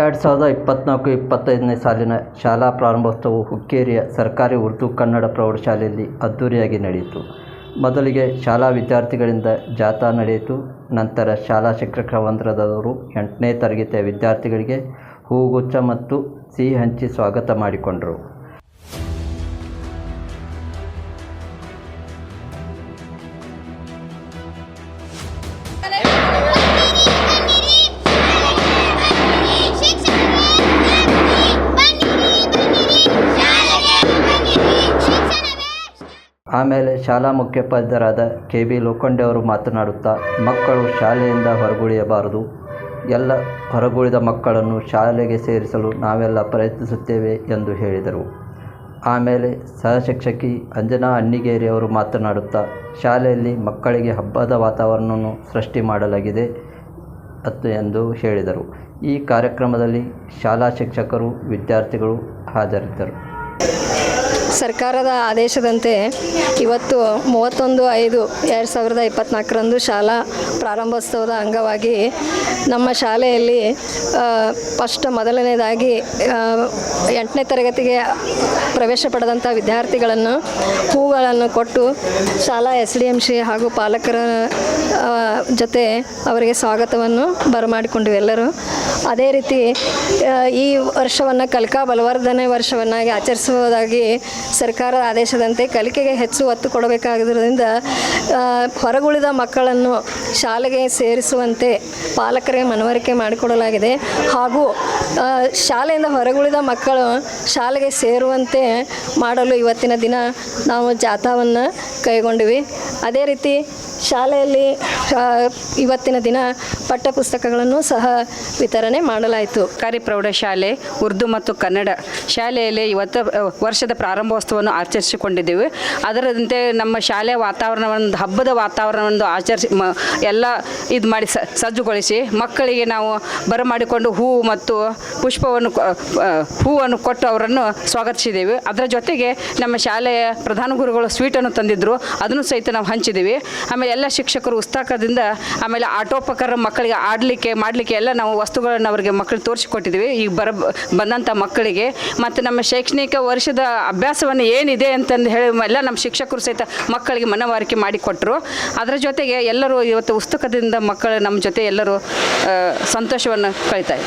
ಎರಡು ಸಾವಿರದ ಇಪ್ಪತ್ತ್ನಾಲ್ಕು ಇಪ್ಪತ್ತೈದನೇ ಸಾಲಿನ ಶಾಲಾ ಪ್ರಾರಂಭೋತ್ಸವವು ಹುಕ್ಕೇರಿಯ ಸರ್ಕಾರಿ ಉರ್ದು ಕನ್ನಡ ಪ್ರೌಢಶಾಲೆಯಲ್ಲಿ ಅದ್ಧೂರಿಯಾಗಿ ನಡೆಯಿತು. ಮೊದಲಿಗೆ ಶಾಲಾ ವಿದ್ಯಾರ್ಥಿಗಳಿಂದ ಜಾಥಾ ನಡೆಯಿತು. ನಂತರ ಶಾಲಾ ಶಿಕ್ಷಕ ವೃಂದದವರು ಎಂಟನೇ ತರಗತಿಯ ವಿದ್ಯಾರ್ಥಿಗಳಿಗೆ ಹೂಗುಚ್ಛ ಮತ್ತು ಸಿಹಿ ಹಂಚಿ ಸ್ವಾಗತ ಮಾಡಿಕೊಂಡರು. ಆಮೇಲೆ ಶಾಲಾ ಮುಖ್ಯೋಪಾಧ್ಯಾಯರಾದ ಕೆ ಬಿ ಲೋಖಂಡೆ ಅವರು ಮಾತನಾಡುತ್ತಾ, ಮಕ್ಕಳು ಶಾಲೆಯಿಂದ ಹೊರಗುಳಿಯಬಾರದು. ಎಲ್ಲ ಹೊರಗುಳಿದ ಮಕ್ಕಳನ್ನು ಶಾಲೆಗೆ ಸೇರಿಸಲು ನಾವೆಲ್ಲ ಪ್ರಯತ್ನಿಸುತ್ತೇವೆ ಎಂದು ಹೇಳಿದರು. ಆಮೇಲೆ ಸಹಶಿಕ್ಷಕಿ ಅಂಜನಾ ಅಣ್ಣಿಗೇರಿ ಅವರು ಮಾತನಾಡುತ್ತಾ, ಶಾಲೆಯಲ್ಲಿ ಮಕ್ಕಳಿಗೆ ಹಬ್ಬದ ವಾತಾವರಣವನ್ನು ಸೃಷ್ಟಿ ಮಾಡಲಾಗಿದೆ ಅತ್ತು ಎಂದು ಹೇಳಿದರು. ಈ ಕಾರ್ಯಕ್ರಮದಲ್ಲಿ ಶಾಲಾ ಶಿಕ್ಷಕರು, ವಿದ್ಯಾರ್ಥಿಗಳು ಹಾಜರಿದ್ದರು. ಸರ್ಕಾರದ ಆದೇಶದಂತೆ ಇವತ್ತು ಮೂವತ್ತೊಂದು ಐದು ಎರಡು ಸಾವಿರದ ಇಪ್ಪತ್ತ್ನಾಲ್ಕರಂದು ಶಾಲಾ ಪ್ರಾರಂಭೋತ್ಸವದ ಅಂಗವಾಗಿ ನಮ್ಮ ಶಾಲೆಯಲ್ಲಿ ಫಸ್ಟ್ ಮೊದಲನೇದಾಗಿ ಎಂಟನೇ ತರಗತಿಗೆ ಪ್ರವೇಶ ಪಡೆದಂಥ ವಿದ್ಯಾರ್ಥಿಗಳನ್ನು, ಹೂಗಳನ್ನು ಕೊಟ್ಟು ಶಾಲಾ ಎಸ್ ಡಿ ಎಂ ಸಿ ಹಾಗೂ ಪಾಲಕರ ಜೊತೆ ಅವರಿಗೆ ಸ್ವಾಗತವನ್ನು ಬರಮಾಡಿಕೊಂಡ್ವಿ ಎಲ್ಲರೂ. ಅದೇ ರೀತಿ ಈ ವರ್ಷವನ್ನು ಕಲ್ಕಾ ಬಲವರ್ಧನೆ ವರ್ಷವನ್ನಾಗಿ ಆಚರಿಸುವುದಾಗಿ ಸರ್ಕಾರದ ಆದೇಶದಂತೆ ಕಲಿಕೆಗೆ ಹೆಚ್ಚು ಒತ್ತು ಕೊಡಬೇಕಾಗಿರೋದ್ರಿಂದ ಹೊರಗುಳಿದ ಮಕ್ಕಳನ್ನು ಶಾಲೆಗೆ ಸೇರಿಸುವಂತೆ ಪಾಲಕರಿಗೆ ಮನವರಿಕೆ ಮಾಡಿಕೊಡಲಾಗಿದೆ. ಹಾಗೂ ಶಾಲೆಯಿಂದ ಹೊರಗುಳಿದ ಮಕ್ಕಳು ಶಾಲೆಗೆ ಸೇರುವಂತೆ ಮಾಡಲು ಇವತ್ತಿನ ದಿನ ನಾವು ಜಾಥಾವನ್ನು ಕೈಗೊಂಡಿವಿ. ಅದೇ ರೀತಿ ಶಾಲೆಯಲ್ಲಿ ಇವತ್ತಿನ ದಿನ ಪಠ್ಯಪುಸ್ತಕಗಳನ್ನು ಸಹ ವಿತರಣೆ ಮಾಡಲಾಯಿತು. ಸರ್ಕಾರಿ ಪ್ರೌಢಶಾಲೆ ಉರ್ದು ಮತ್ತು ಕನ್ನಡ ಶಾಲೆಯಲ್ಲಿ ಇವತ್ತು ವರ್ಷದ ಪ್ರಾರಂಭೋತ್ಸವವನ್ನು ಆಚರಿಸಿಕೊಂಡಿದ್ದೇವೆ. ಅದರಂತೆ ನಮ್ಮ ಶಾಲೆಯ ವಾತಾವರಣವನ್ನು, ಹಬ್ಬದ ವಾತಾವರಣವನ್ನು ಆಚರಿಸಿ, ಮ, ಎಲ್ಲ ಇದು ಮಾಡಿ ಸಜ್ಜುಗೊಳಿಸಿ, ಮಕ್ಕಳಿಗೆ ನಾವು ಬರಮಾಡಿಕೊಂಡು ಹೂವು ಮತ್ತು ಪುಷ್ಪವನ್ನು ಹೂವನ್ನು ಕೊಟ್ಟು ಅವರನ್ನು ಸ್ವಾಗತಿಸಿದ್ದೇವೆ. ಅದರ ಜೊತೆಗೆ ನಮ್ಮ ಶಾಲೆಯ ಪ್ರಧಾನ ಗುರುಗಳು ಸ್ವೀಟನ್ನು ತಂದಿದ್ದರು ಅದನ್ನು ಸಹಿತ ನಾವು ಹಂಚಿದ್ದೀವಿ. ಆಮೇಲೆ ಎಲ್ಲ ಶಿಕ್ಷಕರು ಉತ್ಸಾಹದಿಂದ ಆಮೇಲೆ ಆಟೋಪಕರ ಮಕ್ಕಳಿಗೆ ಆಡಲಿಕ್ಕೆ, ಮಾಡಲಿಕ್ಕೆ ಎಲ್ಲ ನಾವು ವಸ್ತುಗಳನ್ನು ಅವರಿಗೆ ಮಕ್ಕಳು ತೋರಿಸಿಕೊಟ್ಟಿದ್ದೀವಿ. ಈಗ ಬರ ಬಂದಂಥ ಮಕ್ಕಳಿಗೆ. ಮತ್ತು ನಮ್ಮ ಶೈಕ್ಷಣಿಕ ವರ್ಷದ ಅಭ್ಯಾಸವನ್ನು ಏನಿದೆ ಅಂತಂದು ಹೇಳಿ ಎಲ್ಲ ನಮ್ಮ ಶಿಕ್ಷಕರು ಸಹಿತ ಮಕ್ಕಳಿಗೆ ಮನವರಿಕೆ ಮಾಡಿಕೊಟ್ಟರು ಅದರ ಜೊತೆಗೆ ಎಲ್ಲರೂ ಇವತ್ತು ಉತ್ಸುಕದಿಂದ ಮಕ್ಕಳು ನಮ್ಮ ಜೊತೆ ಎಲ್ಲರೂ ಸಂತೋಷವನ್ನು ಕಳೀತಾ ಇದ್ದಾರೆ.